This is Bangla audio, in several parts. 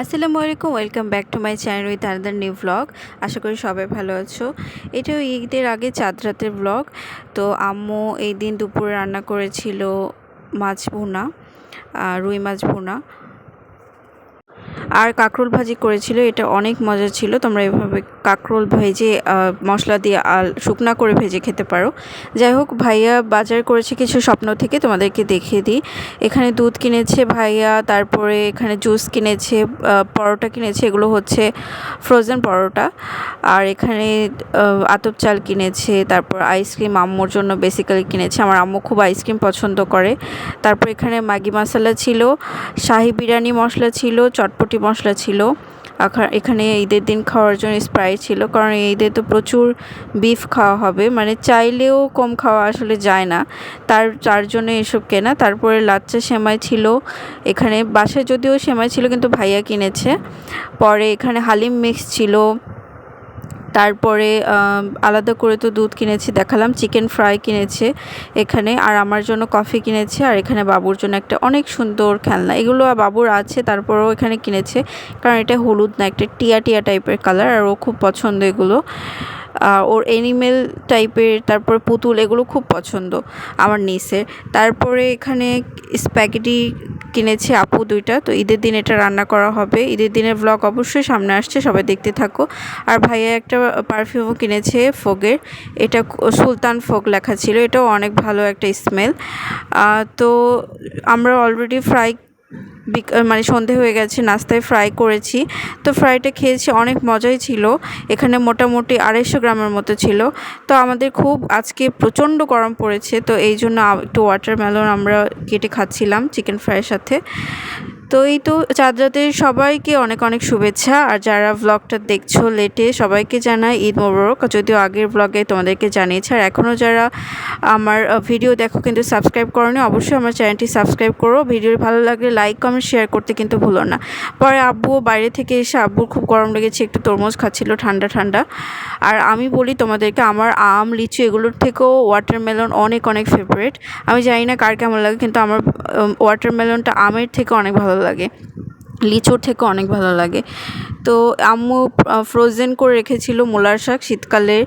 আসসালামু আলাইকুম, welcome back to my channel with another new blog. আশা করি সবাই ভালো আছো। এটাও ঈদের আগে চাঁদ রাতের ব্লগ। তো আম্মু এই দিন দুপুরে রান্না করেছিল মাছ ভুনা রুই মাছ ভুনা। আর কাঁকরোল ভাজি করেছিল, এটা অনেক মজা ছিল। তোমরা এভাবে কাঁকরোল ভেজে মশলা দিয়ে আল, শুকনা করে ভেজে খেতে পারো। যাই হোক, ভাইয়া বাজার করেছে কিছু স্বপ্ন থেকে, তোমাদেরকে দেখিয়ে দিই। এখানে দুধ কিনেছে ভাইয়া, তারপরে এখানে জুস কিনেছে পরোটা কিনেছে, এগুলো হচ্ছে ফ্রোজেন পরোটা। আর এখানে আতপ চাল কিনেছে, তারপর আইসক্রিম আম্মুর জন্য বেসিক্যালি কিনেছে। আমার আম্মু খুব আইসক্রিম পছন্দ করে। তারপর এখানে ম্যাগি মশলা ছিল, শাহি বিরিয়ানি মশলা ছিল, চটপটি মশলা ছিল। এখানে ঈদের দিন খাওয়ার জন্য স্প্রাইট ছিল, কারণ ঈদে তো প্রচুর বিফ খাওয়া হবে। মানে চাইলেও কম খাওয়া আসলে যায় না। তার তার জন্য এসব কেনা। তারপরে লাচ্চা সেমাই ছিল। এখানে বাসায় যদিও সেমাই ছিল, কিন্তু ভাইয়া কিনেছে। পরে এখানে হালিম মিক্স ছিল। তারপরে আলাদা করে তো দুধ কিনেছি, দেখালাম চিকেন ফ্রাই কিনেছে এখানে, আর আমার জন্য কফি কিনেছে, আর এখানে বাবুর জন্য একটা অনেক সুন্দর খেলনা। এগুলো বাবুর আছে, তারপরেও এখানে কিনেছে, কারণ এটা হলুদ না, একটা টিয়া টিয়া টাইপের কালার আর ও খুব পছন্দ এগুলো। ওর এনিমেল টাইপের তারপরে পুতুল, এগুলো খুব পছন্দ আমার নিসের তারপরে এখানে স্প্যাগেটি কিনেছে আপু দুইটা, তো ঈদের দিন এটা রান্না করা হবে। ঈদের দিনের ব্লগ অবশ্যই সামনে আসছে, সবাই দেখতে থাকো। আর ভাইয়া একটা পারফিউমও কিনেছে ফোগের, এটা সুলতান ফোগ লেখা ছিল, এটাও অনেক ভালো একটা স্মেল তো আমরা অলরেডি ফ্রাই মানে সন্ধে হয়ে গেছে, নাস্তায় ফ্রাই করেছি। তো ফ্রাইটা খেয়েছি, অনেক মজাই ছিল। এখানে মোটামুটি আড়াইশো গ্রামের মতো ছিল। তো আমাদের খুব আজকে প্রচণ্ড গরম পড়েছে, তো এই জন্য একটু ওয়াটারমেলন আমরা কেটে খাচ্ছিলাম চিকেন ফ্রাইয়ের সাথে। তো এই তো চাঁদ রাতের সবাইকে অনেক অনেক শুভেচ্ছা। আর যারা ব্লগটা দেখছ লেটে সবাইকে জানাই ঈদ মোবারক। যদিও আগের ব্লগে তোমাদেরকে জানিয়েছি, আর এখনও যারা আমার ভিডিও দেখো কিন্তু সাবস্ক্রাইব করোনি, অবশ্যই আমার চ্যানেলটি সাবস্ক্রাইব করো। ভিডিও ভালো লাগলে লাইক কমেন্ট শেয়ার করতে কিন্তু ভুলো না। পরে আব্বুও বাইরে থেকে এসে আব্বুর খুব গরম লেগেছে, একটু তরমুজ খাচ্ছিল, ঠান্ডা ঠান্ডা। আর আমি বলি তোমাদেরকে, আমার আম, লিচু এগুলোর থেকেও ওয়াটারমেলন অনেক অনেক ফেভারিট আমি জানি না কার কেমন লাগে, কিন্তু আমার ওয়াটারমেলনটা আমের থেকে অনেক ভালো লাগে। লিচুর থেকে অনেক ভালো লাগে। তো আম্মু ফ্রোজেন করে রেখেছিল মোলার শাক শীতকালে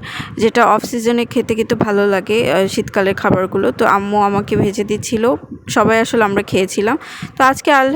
যেটা অফ সিজনে খেতে কিন্তু ভালো লাগে শীতকালের খাবারগুলো। তো আম্মু আমাকে ভেজে দিচ্ছিল। সবাই আসলে আমরা খেয়েছিলাম। তো আজকে আল্লাহ